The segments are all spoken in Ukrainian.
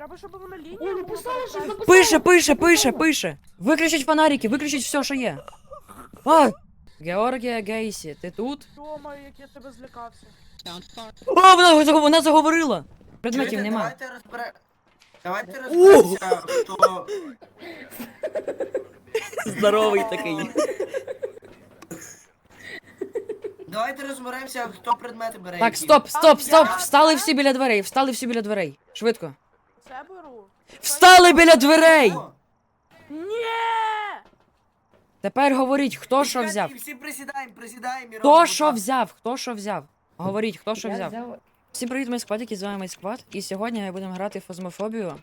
Треба, щоб воно лінія. Ой, була написала, що перекреслена. написала. Пише, пише, пише, пише. Виключіть фонарики, виключіть все, що є. А! Георгія Гейсі, ти тут? Думаю, як я тебе злякався. О, вона, заго- вона заговорила! Предметів Чуєте, нема. Давайте розбере... Давайте розберемося, хто... Здоровий такий. Давайте розберемося, хто предмети бере. Так, які. стоп, стоп, стоп! Встали всі біля дверей, встали всі біля дверей. Швидко. Це беру. Встали біля дверей! Ні! Тепер говоріть, хто що взяв. Всі присідаємо, присідаємо і Хто робимо що так. взяв? Хто що взяв? Говоріть, хто що взяв. Всім привіт, ми сквадики, з вами Майсквад, і сьогодні ми будемо грати в фазмофобію.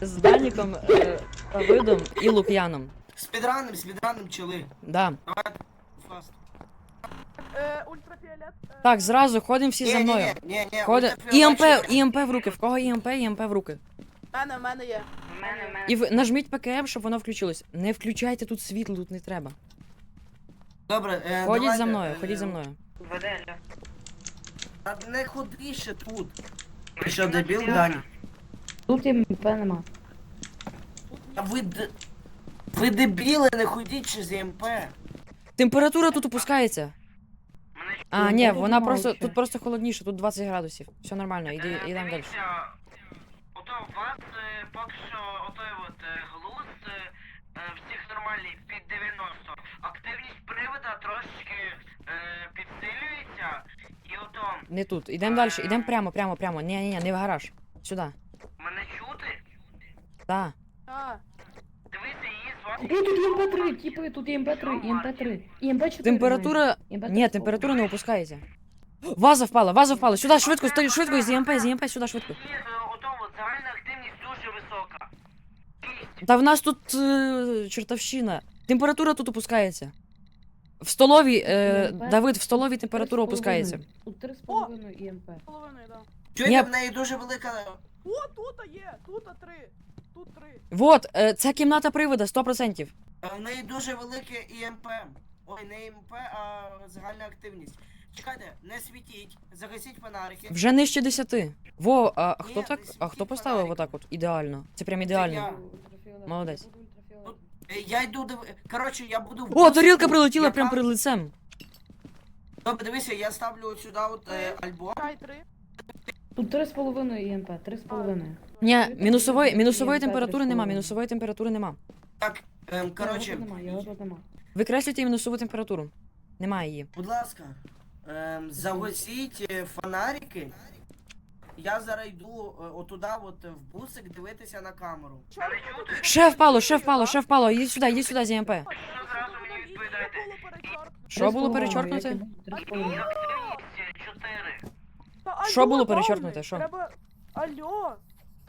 З Даніком, е, Давидом і Лук'яном. Спідраним, спідраним чили. Да. Давайте. Фаст. Е, ультрафіолет. е, Так, зразу ходимо всі за мною. Ні, ні. Ходимо. ІМП, ІМП в руки. В кого ІМП, ІМП в руки. В мене, в мене є. І нажміть ПКМ, щоб воно включилось. Не включайте тут світло, тут не треба. Добре, е, Ходіть давайте, за мною, е, ходіть за мною. Та не ходи ще тут. Ти що, дебіл, Дані? Тут МП нема. А ви д... Ви дебіли, не ходіть ще з ЄМП. Температура тут опускається. А, ні, вона просто тут просто холодніше, тут 20 градусів. Все нормально, іди, Е, ідемо далі. дивіться, Ото у вас е, поки що отой от е, глуз е, е, всіх нормальний під 90. Активність привода трошечки е, підсилюється. І ото Не тут. Ідемо далі, ідемо прямо, прямо, прямо. Ні, ні, ні, не в гараж. Сюди. мене чути. Так. Її звати. Ой, тут МП3, типи, тут МП3, імп3. імп4. Температура. імп4. Ні, температура не опускається. Ваза впала, ваза впала. Сюди, швидко, стой, швидко, з ЄМП, з ЄМП, сюди, швидко. І загальна активність дуже висока. Та в нас тут е, чертовщина. Температура тут опускається. В столовій, е, ЄМП? Давид, в столовій температура 3,5. опускається. Тут 3,5 імп. половиною, да. Чуєте, Ні. в неї дуже велика... О, тут є, тут три. Тут три. Вот, е, це кімната привода, 100%. е, В неї дуже велике ІМП. Ой, не ІМП, а загальна активність. Чекайте, не світіть, загасіть фонарики. Вже нижче 10. Во, а хто Ні, так? А хто поставив фонарики. отак от? Ідеально. Це прям я. ідеально. Молодець. Е, Я йду див... Коротше, я буду... О, тарілка прилетіла прямо перед лицем. Добре, дивися, я ставлю от сюди от е, альбом. Чай три. Тут 3,5 імп, 3,5. Ні, мінусової, мінусової температури нема, 3,5. мінусової температури нема. Так, ем, коротше. Викреслюйте мінусову температуру. Немає її. будь ласка, ем, загасіть е, фонарики. Я зараз йду е, отуда, от е, в бусик, дивитися на камеру. Ще впало, ще впало, ще впало. Іди сюди, іди сюди, ЗМП. Що зразу мені відповідаєте? Що було 3,5, перечоркнуте? як і- 3,5. Активність 4. Та, Що було Павлик, перечеркнуте, що? Треба... Алло.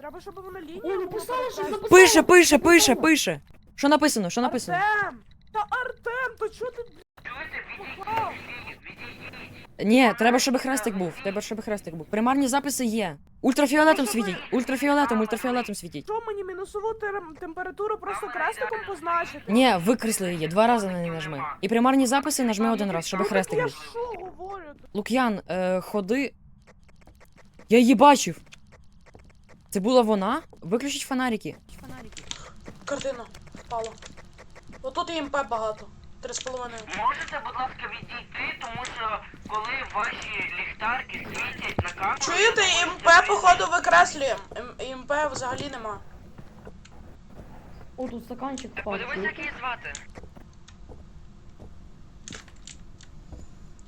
Треба, щоб воно лінія Ой, була написала, що написала. Пише, пише, пише, пише. Що написано? Що написано? Артем! Та Артем, то чого ти. Ні, треба, щоб хрестик був. Треба, щоб хрестик був. Примарні записи є. Ультрафіолетом світіть. Ультрафіолетом, ультрафіолетом світіть. Що мені мінусову тем- температуру просто крестиком позначити? Ні, викресли її, два рази на неї нажми. І примарні записи нажми один раз, щоб Ну, так хрестик Я був. що говорю? Лук'ян, е, ходи. Я її бачив. Це була вона? Виключіть фонарики. Картина впала. Отут і МП багато. Три з половиною. Можете, будь ласка, відійти, тому що коли ваші ліхтарки світять на камеру... Чуєте, імп, походу, викреслюємо. імп взагалі нема. О, тут стаканчик впав. Подивись, як її звати.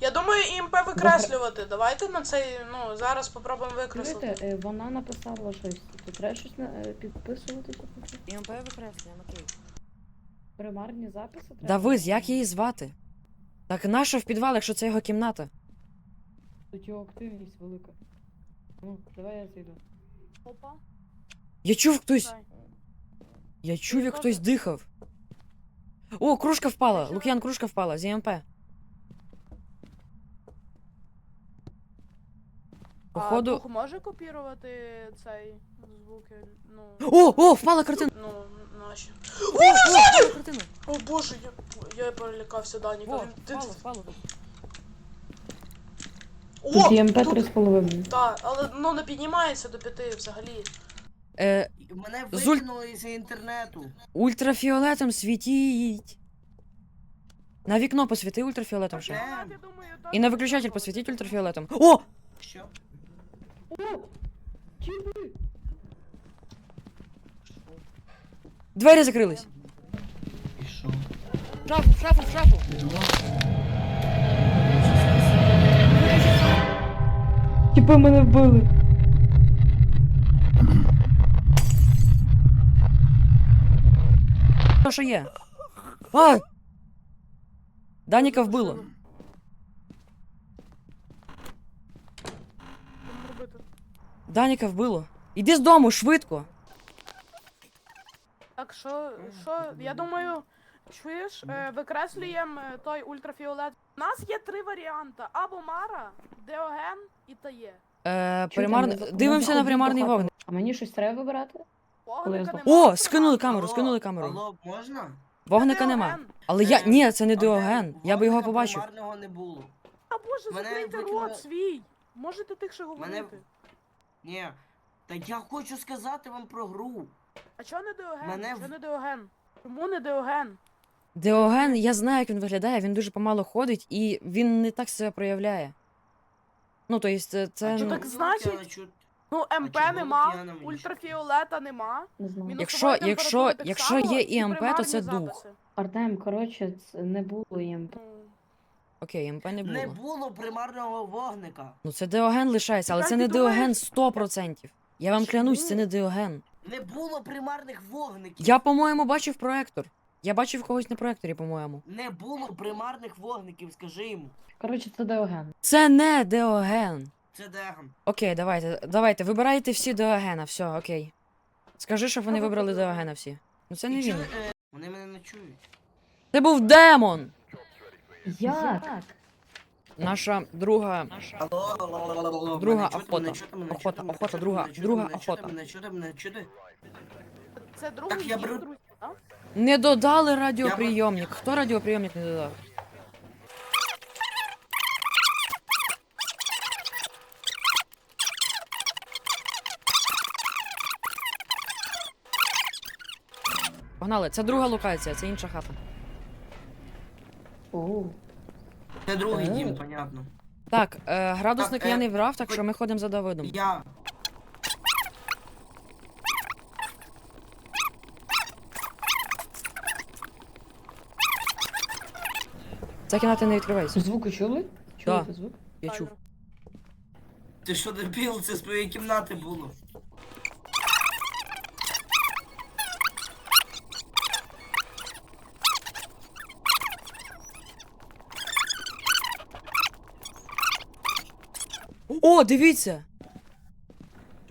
Я думаю, імп викреслювати. Давайте на цей, ну, зараз попробуємо викреслити. Чуєте, е, вона написала щось. Тут треба щось на- е, підписуватися. тут? ІМП викреслюємо, окей. Примарні записи треба? Давиз, як її звати? Так наша в підвал, якщо це його кімната. Тут його активність велика. Ну, давай я зайду. Опа. Я чув хтось. Я чув, як хтось дихав. О, кружка впала. Лук'ян, кружка впала. З ІМП. Походу. А друг може копірувати цей звуки? Ну, О, о, впала картина! ну, наші. О, впала картина! О боже, я, я перелякався Даніка. О, ти. впала, впала. О! Тут ЄМП тут- 3,5. Так, але ну не піднімається до п'яти взагалі. Е, Мене Зуль- викинули з інтернету. ультрафіолетом світіть. На вікно посвіти ультрафіолетом ще. Де? Я думаю, І на виключатель посвітіть ультрафіолетом. О! Що? О! Чіпи! Двері закрились. Пішов. Шафу, шафу, шафу. Чіпи мене вбили. Що є? А! Даніка вбило. Даніка вбило. Іди з дому, швидко. Так, що, що, я думаю, чуєш, е, викреслюємо е, той ультрафіолет. У нас є три варіанти: або Мара, Деоген і Тає. Е, Чуєте, за- ми Дивимося на примарний вогник. А мені щось треба вибирати? Вогника. О, скинули камеру, Алло, скинули камеру. Алло, можна? Вогника нема. Але я. Ні, це не Діоген. Я би його Вогника побачив. примарного не було. А боже, Мене закрийте викинули- рот свій. Можете тихше говорити. Ні. Та я хочу сказати вам про гру. А чого не Деоген? Мене Чого не Деоген? Чому не Деоген? Діоген, я знаю, як він виглядає, він дуже помало ходить і він не так себе проявляє. Ну, то есть, це. це А ну, так значить- Лук'яна чут- Ну, МП чого нема, Лук'яна мені ультрафіолета нема. Не знаю. Якщо- якщо- так якщо само, є і ІМП, то примарні це дух. записи. Артем, коротше, не було ЄМП. Ну, Окей, МП не Не було. було примарного вогника. Ну це Діоген лишається, але Так це не? Діоген 100%. Я вам клянусь, це не Діоген. Не було примарних вогників. Я, по-моєму, бачив проектор. Я бачив когось на проекторі, по-моєму. Не було примарних вогників, скажи йому. Коротше, це Деоген. Це не Деоген. Це деган. Окей, давайте, давайте, вибирайте всі Деогена, все, окей. Скажи, щоб вони вибрали? Деогена всі. Ну це не І він. чого, е, Вони мене не чують. Це був демон! Як? Наша друга. Алло, алло, алло, алло, алло. Друга Мене чути, охота. мене чути, мене Охота, чути, мене охота, чути, друга, мене чути, друга мене чути, охота. Мене чути, мене чути. Це другий я беру- друзі, так? Не додали радіоприйомник. Хто радіоприйомник не додав? Погнали, це друга локація, це інша хата. Оу. Це другий Е. дім, понятно. Так, е, градусник Так, я е, не брав, так що ми ходимо за Давидом. Я. Ця кімната не відкривається. Звуки чули? Да. Чули звук? Я чув. Ти що дебіл, це з твоєї кімнати було. О, дивіться!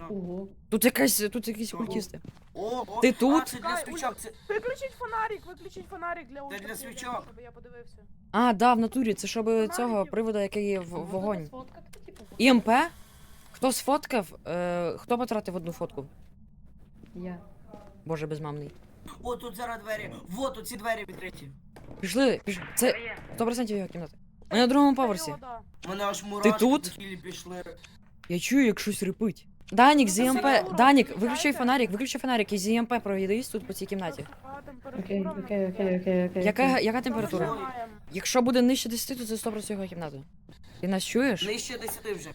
Ого. Тут якась, тут якісь культісти. О, о, Ти А, тут? це для свічок, це... Виключіть фонарик, виключіть фонарик для для ультрафіолету, свічок. щоб я подивився. А, да, в натурі, це щоб цього привода, який є в вогонь. сфоткати, типу? ІМП? Хто сфоткав? Е, хто потратив одну фотку? Я. Боже, безмамний. О, тут зараз двері. Вот, оці двері відкриті. Пішли, пішли. Це 100% його кімната. Ми на другому поверсі. Мене аж мурашки тут? по тілі пішли. Я чую, як щось рипить. Данік, Ну, з це сигнал, Данік, виключи фонарик, виключи фонарик і з ІМП провідись тут по цій кімнаті. Окей, окей, окей, окей, окей. Яка, яка температура? Якщо буде нижче 10, то це 100% його кімната. Ти нас чуєш? Нижче десяти вже.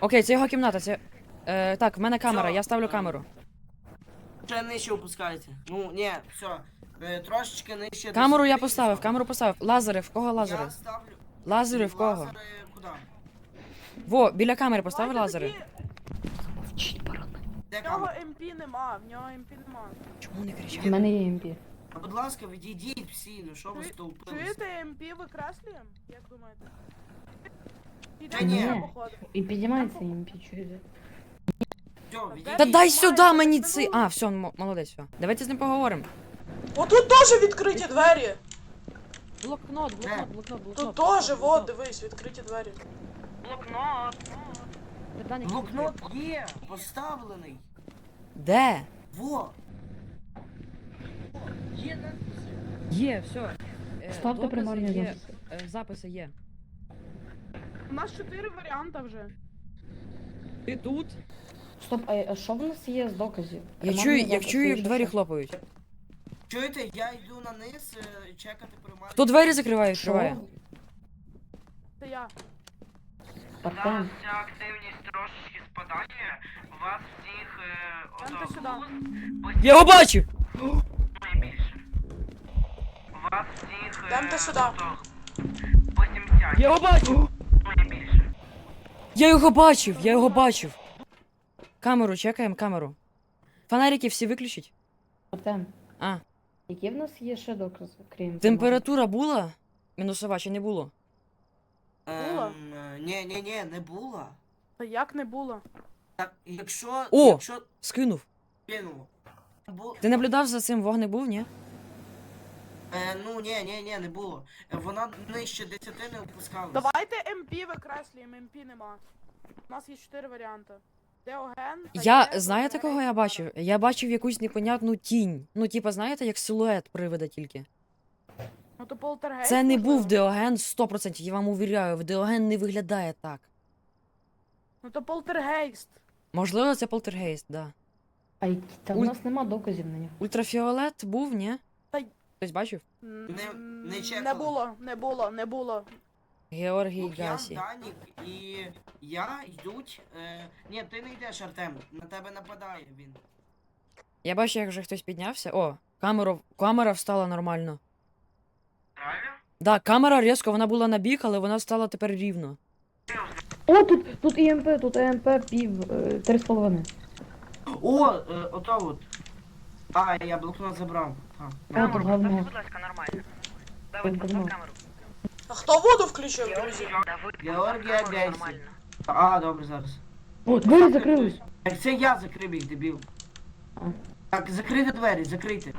Окей, це його кімната, це. Е, так, в мене камера, я ставлю камеру. Ще нижче опускається. Ну, ні, все. Е, Трошечки нижче. Камеру я поставив, камеру поставив. Лазери, в кого лазери? Я ставлю. Лазери в кого? Лазери куди? Во, біля камери постав Давайте лазери. Вчіть барани. Де В нього камера? МП нема, в нього МП нема. Чому не кричать? мене є МП. А, Будь ласка, відійдіть всі, ну що ви Чує- стовпилися? Чуєте МП викреслюємо? Як думаєте? Та ні. Підемо походу. І підіймається МП, чуєте? Все, Та відійдіть. Та дай сюди мені не А, все, м- молодець, все. Давайте з ним поговоримо. Отут теж відкриті двері. Блокнот, блокнот, блокнот, блокнот. Тут теж, вот, дивись, відкриті двері. Блокнот. Питання Блокнот є, поставлений. Де? Во. Є на Є, все. Е, Ставте є, записи. е, Записи є. У нас чотири варіанти вже. Ти тут? Стоп, а а що в нас є з доказів? Я чую, записи чую, як двері хлопають. Чуєте, я йду на низ е, чекати примарні. Хто двері закриває, відкриває? Це я. Зараз Артем, ця активність трошечки спадає. Вас всіх е, сюди. глузд Я його бачив! найбільше. Вас всіх е, Гляньте сюди. ото 80 Я його бачив! найбільше. Я його бачив, я його бачив. Камеру, чекаємо камеру. Фонарики всі виключить. Артем. А. Які в нас є ще докази, крім Температура була? Мінусова чи не було? Була? Ем, ні, ні, ні, не було. Та як не було? Так, якщо. О! Якщо Скинув. кинуло. Бу... Ти наблюдав за цим вогник був, ні? Е, ну ні, ні, ні, не було. Е, Вона нижче 10 не опускалась. Давайте МП викреслюємо, МП нема. У нас є чотири варіанти. Я знаєте, кого я бачив? Я бачив якусь непонятну тінь. Ну, типа, знаєте, як силует привида тільки. Ну то полтергейст. Це не можливо. був Деоген 100%, я вам увіряю, в Деоген не виглядає так. Ну то полтергейст. Можливо, це полтергейст, да. А які- та Уль- нас нема доказів на нього. Ультрафіолет був, ні? Та й- Хтось бачив? Не- не Не було, не було, не було. Георгій Лук'ян, Гасі. Данік і я йдуть. Е... Ні, ти не йдеш, Артем. На тебе нападає він. Я бачу, як вже хтось піднявся. О, камеру, камера встала нормально. Правильно? Да, камера різко, вона була на бік, але вона стала тепер рівно. О, тут, тут ІМП, тут ЕМП пів, е, три з половиною. О, е, ото от. А, я блокнот забрав. А. О, тут говно. будь ласка, нормально. Тут говно. А хто воду включив, друзі? Георгія Гейсі. А, добре, зараз. О, двері закрились. Так це я закрив їх, дебіл. Так, закрийте двері, закрийте.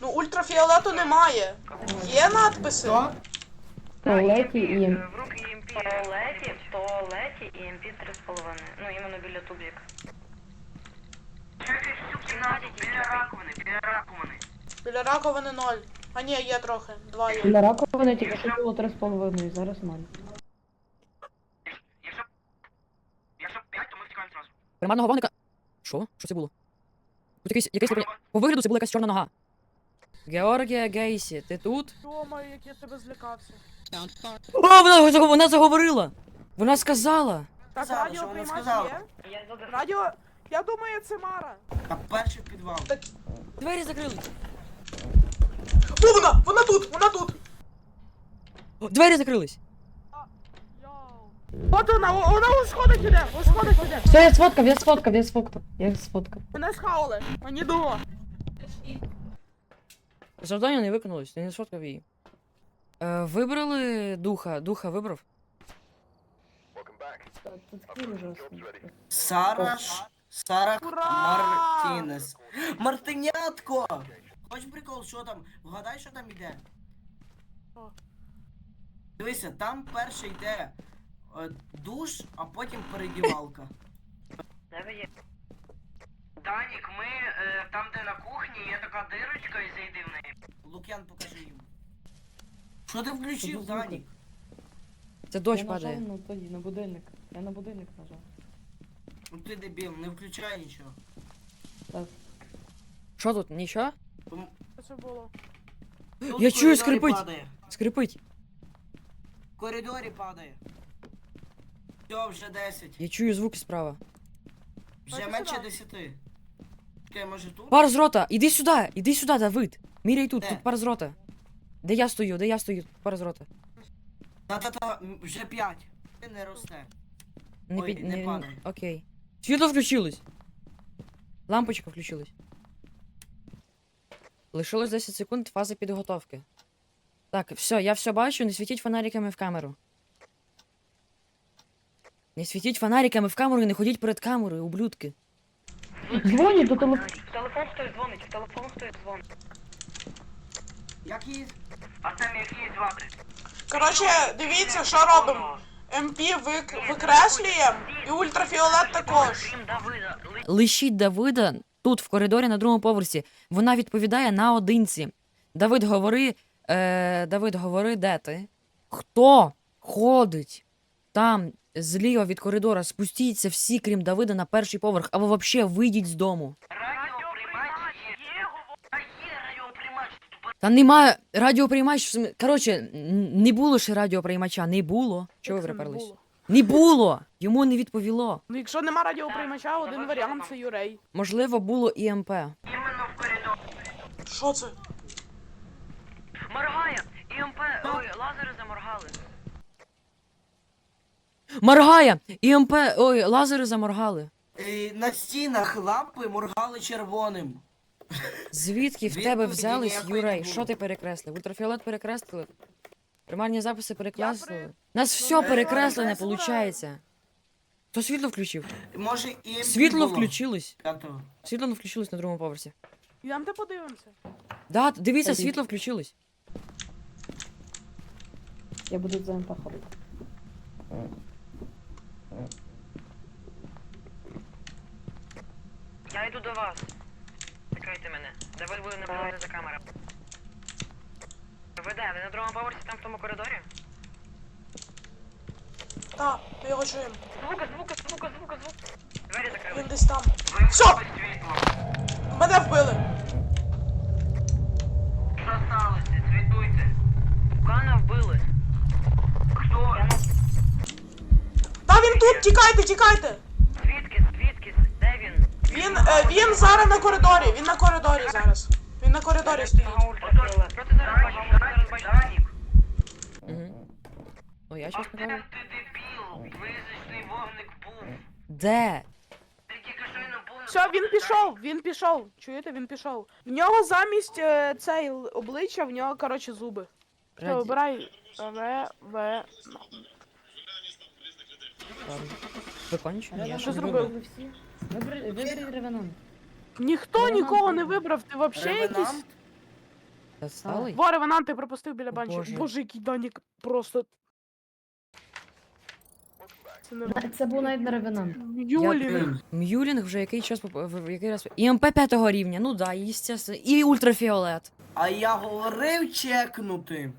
Ну ультрафіолету немає. Є надписи? Що? В туалеті і... В руки ЕМП. В туалеті, в туалеті і МП 3,5. Ну, іменно біля тубіка. Чекай всю кімнату біля раковини, біля раковини. Біля раковини ноль. А ні, є трохи. Два є. Для раковини тільки що було три з половиною, зараз ноль. Якщо... Якщо 5, то ми втікаємо зразу. Примарного вогника. Що? Що це було? Тут якийсь, якийсь По вигляду це була якась чорна нога. Георгія Гейсі, ти тут? Думаю, як я тебе злякався. О, вона, заго- вона заговорила! Вона сказала! Так, Сказала, радіо що вона приймач сказала. є? Я задихаю. Радіо. Я думаю, це Мара. А перший підвал. Двері закрили! О, вона! Вона тут! Вона тут! О, двері закрились! От вона, о- вона у сходах іде, у сходах іде. Все, я сфоткав, я сфоткав, я сфоткав. Я сфоткав. Мене схавали, мені думав. Завдання не виконалось, ти не сфоткав її. Е, вибрали духа. Духа вибрав? Тут такий ужасний. Сара Ш... Сара Ура! Мартінес. Мартинятко! Хоч прикол, що там? Вгадай, що там іде. Що? Дивися, там перше йде е, душ, а потім передівалка. Є? Данік, ми е, там, де на кухні, є така дирочка і зайди в неї. Лук'ян, покажи їм. Що ти включив, Що? Данік? Це дощ я падає. нажав на на будильник. Я на будильник нажав. Ну ти дебіл, не включай нічого. Так. Що тут? Нічого? Що це було? Тут Я в чую, коридорі скрипить. Падає. Скрипить. В коридорі падає. Все, вже 10. Я чую звуки справа. Вже Давайте менше сюди. 10. Чекай, може тут? Пар з рота! Іди сюди! Іди сюди, Давид! Міряй тут, Де? тут пар з рота. Де я стою, де я стою, тут пар з рота. Та-та-та, м, вже 5. Ти не росте. Не Ой, під... не не... падай. Окей. Світло включилось. Лампочка включилась. Лишилось 10 секунд фази підготовки. Так, все, я все бачу, не світіть фонариками в камеру. Не світіть фонариками в камеру і не ходіть перед камерою, ублюдки. Дзвонять до телефону. В телефон хтось дзвонить, в телефон хтось дзвонить. Як її? А там які звати? Коротше, дивіться, що робимо. МП вик- викреслюємо і ультрафіолет також. Лишіть Давида тут, в коридорі на другому поверсі. Вона відповідає наодинці. Давид, говори. Е, Давид, говори, де ти? Хто ходить там зліва від коридора? Спустіться всі, крім Давида, на перший поверх, або взагалі вийдіть з дому. Та немає радіоприймач. Коротше, не було ще радіоприймача, не було. Чого ви приперлись? Не було! Йому не відповіло. Ну, якщо нема радіоприймача, один варіант це Юрей. Можливо, було ІМП. Іменно в коридорі. Що це? Моргає! ІМП, ой, лазери заморгали. Моргає! ІМП. Ой, лазери заморгали. Е, На стінах лампи моргали червоним. Звідки в Відповіді тебе взялись, ніякої не Юрей? було. Що ти перекреслив? Ультрафіолет перекреслили? Примарні записи перекреслили? при- Нас все Ну, перекреслене, перекреслила. виходить. Хто світло включив? Може і Світло включилось. П'ятого. Світло не включилось на другому поверсі. Йдемте подивимося. Да, дивіться, світло включилось. Я буду за МП ходити. Я йду до вас. Чекайте мене. Давид буде наблюдати за камерами. Ви де? Ви на другому поверсі там в тому коридорі? Так, ми його чуємо. Звука, звука, звука, звука, звук. Двері закрили. Він десь там. Все! Світло. Мене вбили! Що сталося? Звітуйте. Кана вбили. Хто? Та він тут! Тікайте, тікайте! Звідки, звідки, де він? Він, е, він зараз на коридорі, він на коридорі зараз. На коридорі стоїть. Угу. О, я щось де ти дебіл? Визначний вогник був. Де? Ти тільки що він був. Все, він пішов, він пішов. Чуєте, він пішов. В нього замість е, цей обличчя, в нього, коротше, зуби. Все, Раді- обирай. В, В. Ладно. Ви кончені? Я Що зробив? ви всі? Вибери- ревенант. Ніхто Ревенант нікого не вибрав. ти вообще якийсь. Сталий? Во, ревенант, ти пропустив біля О, банчика. Боже. Боже, який Данік просто. Це не Це був навіть не ревенант. Юлі. М'юлінг вже який час поп- в- в який раз. ІМП п'ятого рівня, ну да, естественно. І ультрафіолет. А я говорив чекнути.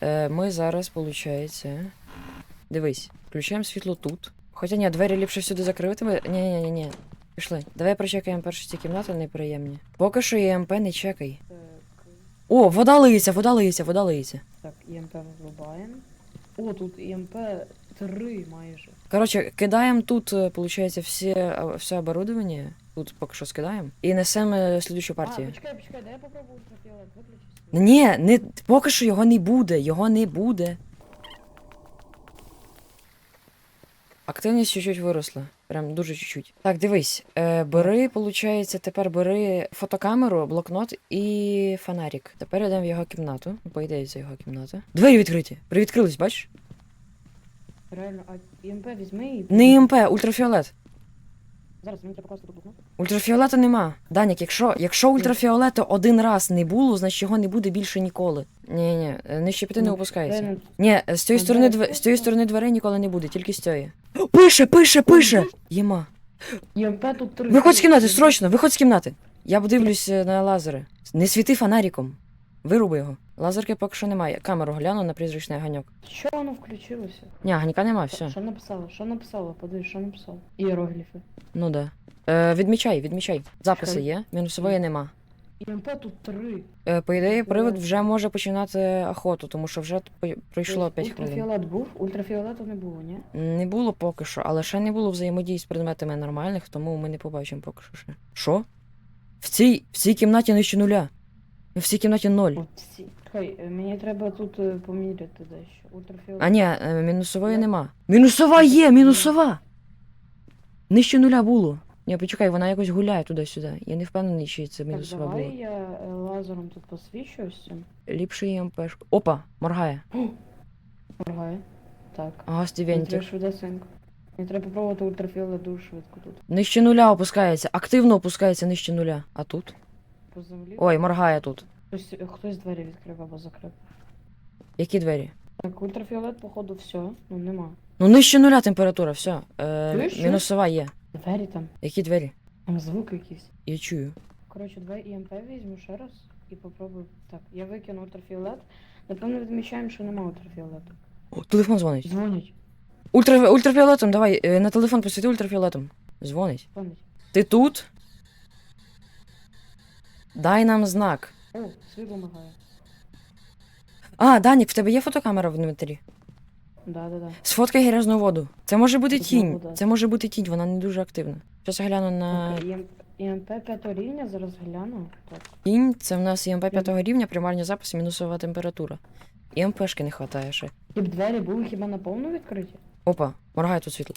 Е, ми зараз, виходить. Дивись, включаємо світло тут. Хоча ні, двері ліпше всюди закрити. Ні, ні, ні, ні. Пішли. Давай прочекаємо перші ці кімнати неприємні. Поки що ЄМП не чекай. Так, О, вода лиється, вода лиється, вода лиється. так, ІМП врубаємо. О, тут ІМП 3 майже. Коротше, кидаємо тут, виходить, всі, все оборудовання. Тут поки що скидаємо. І несемо е, слідущу А, партію. почекай, почекай, дай я попробую виключи. Ні, не, поки що його не буде, його не буде. Активність чуть-чуть виросла. Прям дуже чуть-чуть. Так, дивись. Е, бери, виходить, тепер бери фотокамеру, блокнот і фонарик. Тепер йдемо в його кімнату. По ідеї, це його кімната. Двері відкриті. Привідкрились, бачиш? Реально, а ІМП візьми і... Не ІМП, ультрафіолет. Зараз мені треба покласти тут блокнот. Ультрафіолету нема. Данік, якщо, якщо ультрафіолету один раз не було, значить його не буде більше ніколи. Ні, ні, нижче п'яти не Ну, опускається. Ні, з цієї сторони дв... з цієї сторони дверей ніколи не буде, тільки з цієї. Пише, пише, пише! Єма. ІМП тут 3. Виходь з кімнати, срочно, виходь з кімнати. Я подивлюсь е, на лазери. Не світи фонариком. Вируби його. Лазерки поки що немає. Камеру гляну на призрачний ганьок. Що воно включилося? Ні, ганька нема, все. Що написало? Що написало? Подивись, що написало? Іерогліфи. Ну да. Е, відмічай, відмічай. Записи є, мінусової нема. ІМП тут 3. Е, по ідеї, привид вже може починати охоту, тому що вже по- пройшло 5 хвилин. Ультрафіолет був? Ультрафіолету не було, ні? Не було поки що, але ще не було взаємодії з предметами нормальних, тому ми не побачимо поки що ще. Що? В цій, в цій кімнаті нижче нуля. В цій кімнаті ноль. От. Чекай, е, мені треба тут е, поміряти дещо. А ні, е, мінусової нема. Мінусова є, мінусова! Нижче нуля було. Ні, почекай, вона якось гуляє туди-сюди. Я не впевнений, чи це Так, мінусова давай була. я е, лазером тут посвічуюсь. Ліпше її МПшку. Опа, моргає. Моргає. Так. Ага, Мені треба швидесенько. Мені треба попробувати ультрафіолет дуже швидко тут. Нижче нуля опускається. Активно опускається нижче нуля. А тут? По землі. Ой, моргає тут. Хтось, хтось двері відкрив або закрив. Які двері? Так, ультрафіолет, походу, все. Ну нема. Ну нижче нуля температура, все. Е, Чуєш, мінусова є. Двері там. Які двері? Там звук якийсь. Я чую. Коротше, давай ІМП візьму ще раз і попробую. Так, я викину ультрафіолет. Напевно, відмічаємо, що нема ультрафіолету. О, телефон дзвонить. Дзвонять. Ультра, ультрафіолетом, давай, е, на телефон посвіти ультрафіолетом. Дзвонить. Дзвонять. Ти тут? Дай нам знак. О, світло мигає. А, Данік, в тебе є фотокамера в інвентарі? Да, да, да. Сфоткай грязну воду. Це може бути Знову, тінь. да. Це може бути тінь, вона не дуже активна. Зараз я гляну на ІМП 5 рівня, зараз гляну. Так. тінь. Це в нас ІМП 5 рівня, примарні записи, мінусова температура. ІМПшки не вистачає ще. Б двері були хіба на повну відкриті? Опа, моргає тут світло.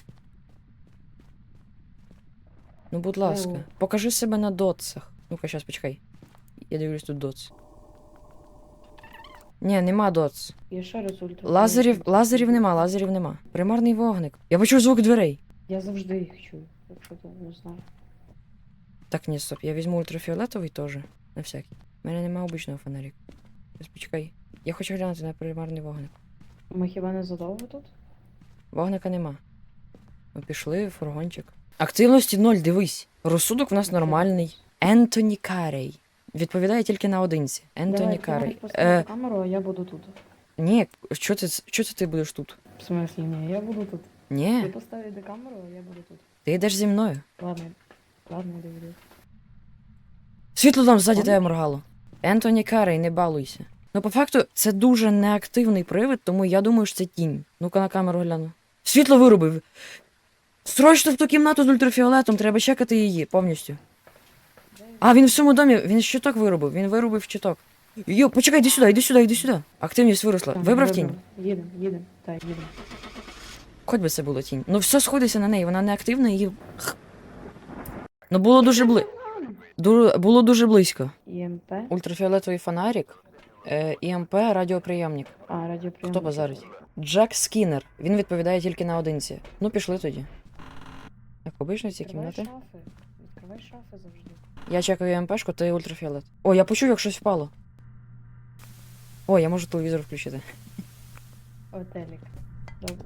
Ну, будь ласка, покажи себе на дотсах. Ну-ка, щас, почекай. Я дивлюсь тут дотс. Ні, нема дотс. І ще. Лазерів, лазерів нема, лазерів нема. Примарний вогник. Я почув звук дверей. Я завжди їх чую, якщо ти не знаю. Так, ні, стоп, я візьму ультрафіолетовий теж. На всякий. У мене нема обичного фонарика. Щас, почекай. Я хочу глянути на примарний вогник. Ми хіба не задовго тут? Вогника нема. Ми пішли в фургончик. Активності ноль, дивись. Розсудок в нас нормальний. Ентоні Карей. Відповідає тільки на одинці. Ентоні Карей. Е, камеру, а я буду тут. ні, що це, що це ти будеш тут? В смислі, ні, я буду тут. Ти Ні, поставиш камеру, а я буду тут. ти йдеш зі мною. Ладно, ладно, дивлюсь. Світло там ззаді тебе моргало. Ентоні Карей, не балуйся. Ну, по факту, це дуже неактивний привид, тому я думаю, що це тінь. Ну-ка на камеру гляну. Світло вирубив. Срочно в ту кімнату з ультрафіолетом, треба чекати її повністю. А, він в цьому домі, він щиток вирубив, він вирубив щиток. Йо, почекай, йди сюди, йди сюди, йди сюди. Активність виросла. Там, Вибрав тінь? Їдем, їдем, так, їдем. Хоч би це було тінь. Ну все сходиться на неї, вона не активна і. Ну було дуже бли... Ду- Було дуже близько. ІМП. Ультрафіолетовий фонарик, е, ІМП, радіоприйомник. А, радіоприйом. Хто базарить? Джек Скіннер. Він відповідає тільки на одинці. Ну, пішли тоді. Як обично ці Відкривай кімнати. шафи. Відкривай шафи завжди. Я чекаю МПшку, ти ультрафіолет. О, я почув, як щось впало. О, я можу телевізор включити. О, телек. Добре.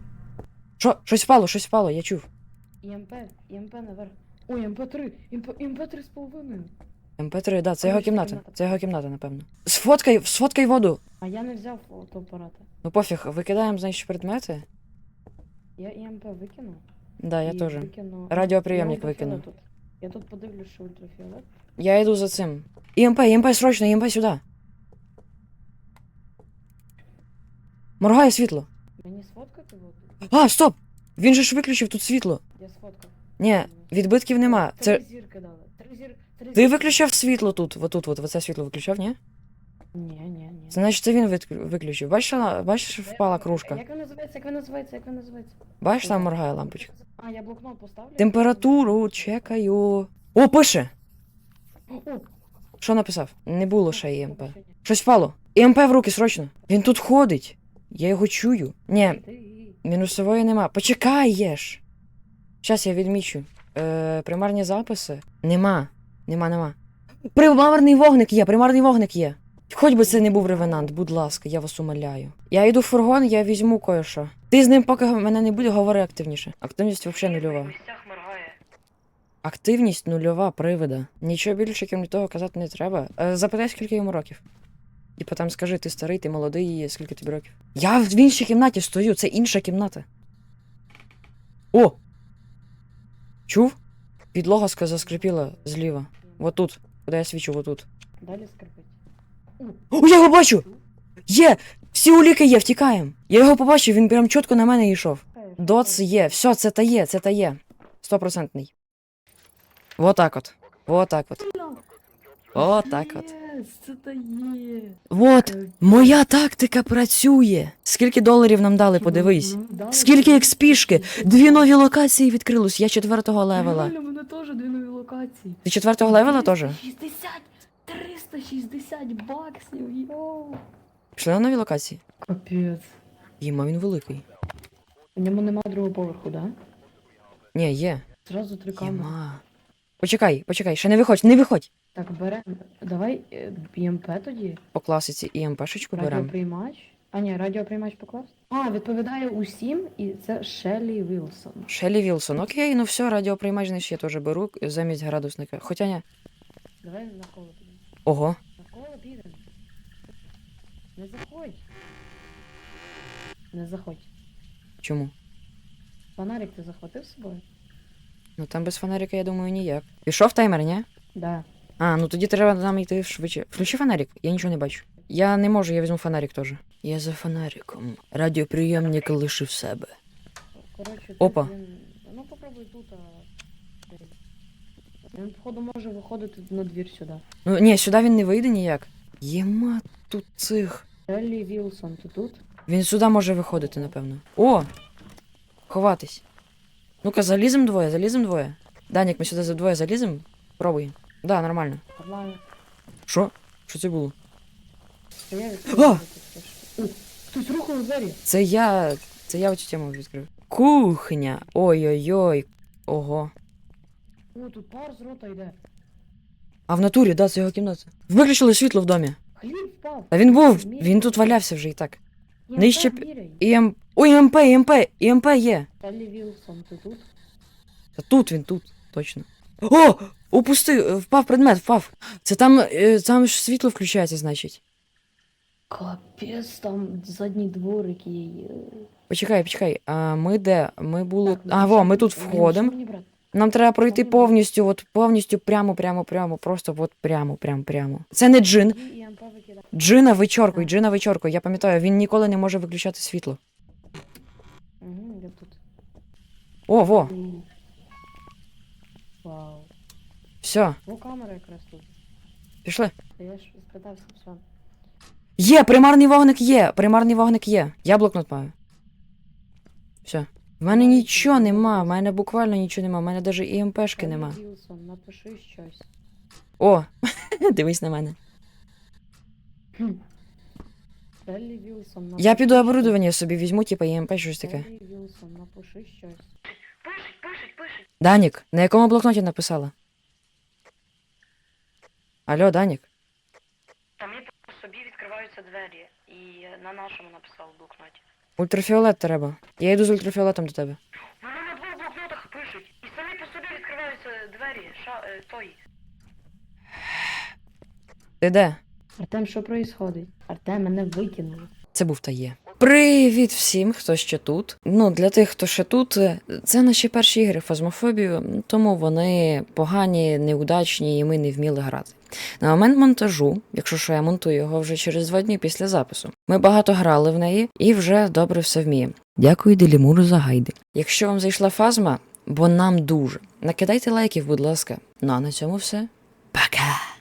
Що? Щось впало, щось впало, я чув. ІМП, ІМП наверх. О, ІМП-3, ІМП, ІМП-3 з половиною. МП3, да, це його кімната. Це його кімната, напевно. Сфоткай, сфоткай воду. А я не взяв фотоапарата. Ну пофіг, викидаємо, значить, предмети. Я ІМП викину. Да, я і теж. викину- Радіоприйомник Я викину. ультрафіолет тут. Я тут подивлюсь, що ультрафіолет. Я йду за цим. ІМП, ІМП, срочно, ІМП сюди. Моргає світло. Мені сфоткати воду? А, стоп! Він же ж виключив тут світло. Я сфоткав. Ні, відбитків нема. Це. Три зірки дали. Три зір... Три Ти виключав світло тут, отут, от, оце світло виключав, ні? Ні, ні, ні. Це значить це він вит- виключив. Бачиш, вона- бачиш, впала кружка. Як він називається, як він називається, як він називається? Бачиш, там моргає лампочка. А, я блокнот поставлю. Температуру чекаю. О, пише! О, Що написав? Не було ще побачення. Щось впало. ІМП в руки, срочно. Він тут ходить. Я його чую. Ні, Ти- мінусової нема. Почекаєш. Щас я відмічу. Е, примарні записи. Нема. Нема, нема. Примарний вогник є, примарний вогник є. Хоч би це не був ревенант, будь ласка, я вас умоляю. Я йду в фургон, я візьму кое-що. Ти з ним, поки мене не буде, говори активніше. Активність взагалі нульова. Активність нульова привида. Нічого більше, крім того, казати не треба. Е, запитай, скільки йому років. І потім скажи, ти старий, ти молодий, скільки тобі років. Я в іншій кімнаті стою, це інша кімната. О! Чув? Підлога заскрипіла зліва. Вот тут. Куди я свічу, вот тут. Далі скрипить. О, я його бачу! Є! Всі уліки є, втікаємо. Я його побачив, він прям чітко на мене йшов. Доц є, все, це та є, це та є. Стопроцентний. Вот так от. Вот так от. Вот так от. Це та є. Вот, моя тактика працює. Скільки доларів нам дали, подивись. Скільки експішки? Дві нові локації відкрилось, я четвертого левела. Реально, мене теж дві нові локації. Ти четвертого левела теж? 360, 360 баксів, йоу. Пішли на нові локації? Капець. Їма він великий. У ньому нема другого поверху, да? Ні, є. Зразу три камери. Єма. Почекай, почекай, ще не виходь, не виходь. Так, берем. Давай е, БМП тоді. По класиці ІМПшечку беремо. Радіоприймач. А ні, радіоприймач покласти? А, відповідає усім, і це Шеллі Вілсон. Шелі Вілсон. Окей, ну все, радіоприймач значить, я теж беру замість градусника. Хоча ні. Давай на коло підемо. Ого. Не заходь. Не заходь. Чому? Фонарик ти захватив з собою? Ну там без фонарика, я думаю, ніяк. Пішов таймер, ні? Да. А, ну тоді треба нам йти швидше. Включи фонарик, я нічого не бачу. Я не можу, я візьму фонарик теж. Я за фонариком. Радіоприйомник лишив себе. Коротше, Опа. Він... Ну попробуй тут, а. Він, походу, може виходити на двір сюди. Ну ні, сюди він не вийде ніяк. Єма тут цих. Шеллі Вілсон, ти тут? Він сюди може виходити, напевно. О! Ховатись. Ну-ка, залізем двоє, залізем двоє. Данік, ми сюди за двоє залізем? Пробуй. Да, нормально. Нормально. Що? Що це було? Я А! Ух, Хтось рухнув двері. Це я. Це я оцю тему відкрив. Кухня. Ой-ой-ой. Ого. О, тут пар з рота йде. А в натурі, да, це його кімната. Виключили світло в домі. Хліб впав. А він був, він тут валявся вже і так. Нижче п-. ІМ... Ой, ІМП, ІМП, ІМП є. Шеллі Вілсон, ти тут? Та тут він, тут, точно. О! Упусти, впав предмет, впав. Це там, е, там ж світло включається, значить. Капець, там задній дворик є. Почекай, почекай. А ми де? Ми були. Ну, а, во, ми тут входимо. Нам треба пройти повністю, от повністю прямо, прямо, прямо, просто от прямо, прямо, прямо. Це не джин. Джина вичоркуй, джина вичоркуй. Я пам'ятаю, він ніколи не може виключати світло. О, во, Вау. все, Ну, камера якраз тут. пішли. Я ж спитався, все. Є, примарний вогник є, примарний вогник є. Я блокнот маю. Все. В мене нічого нема, в мене буквально нічого нема, в мене навіть і МПшки нема. Вілсон, напиши щось. О, дивись на мене. Хм. Вілсон, напиши Я піду щось. оборудовання собі візьму, типа ЄМП, щось таке. Шеллі Вілсон, напиши щось. Пишуть, пишуть, пишуть. Данік, на якому блокноті написала? Алло, Данік. Там мені по собі відкриваються двері. І на нашому написав в блокноті. Ультрафіолет треба. Я йду з ультрафіолетом до тебе. Вони на двох блокнотах пишуть. І самі по собі відкриваються двері. Ша, е, той. Ти де? Артем, що проїсходить? Артем, мене викинули. Це був та є. Привіт всім, хто ще тут. Ну, для тих, хто ще тут, е, це наші перші ігри фазмофобію, тому вони погані, неудачні, і ми не вміли грати. На момент монтажу, якщо що я монтую його вже через два дні після запису, ми багато грали в неї і вже добре все вміємо. Дякую Делімуру за гайди. Якщо вам зайшла фазма, бо нам дуже, накидайте лайків, будь ласка. Ну а на цьому все. Пока!